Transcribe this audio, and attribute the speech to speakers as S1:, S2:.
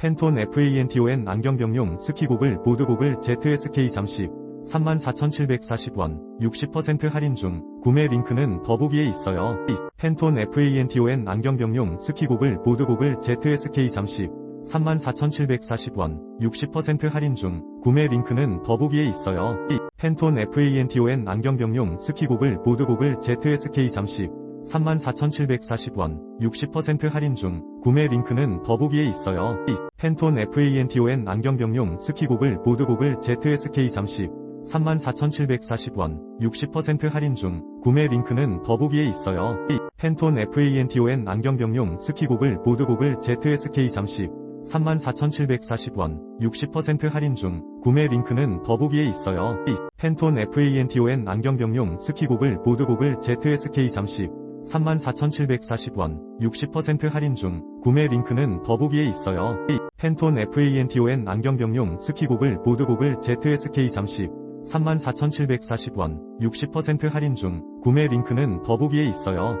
S1: 팬톤 FANTON 안경병용 스키고글 보드고글 ZSK30 34,740원 60% 할인 중 구매 링크는 더보기에 있어요. 팬톤 FANTON 안경병용 스키고글 보드고글 ZSK30 34,740원 60% 할인 중 구매 링크는 더보기에 있어요. 팬톤 FANTON 안경병용 스키고글 보드고글 ZSK30 34,740원 60% 할인 중 구매 링크는 더보기에 있어요. 팬톤 FANTON 안경병용 스키고글 보드고글 ZSK30 34,740원 60% 할인 중 구매 링크는 더보기에 있어요. 팬톤 FANTON 안경병용 스키고글 보드고글 ZSK30 34,740원 60% 할인 중 구매 링크는 더보기에 있어요. 팬톤 FANTON 안경병용 스키고글 보드고글 ZSK30 34,740원 60% 할인 중 구매 링크는 더보기에 있어요. 팬톤 FANTON 안경병용 스키고글 보드고글 ZSK30 34,740원 60% 할인 중 구매 링크는 더보기에 있어요.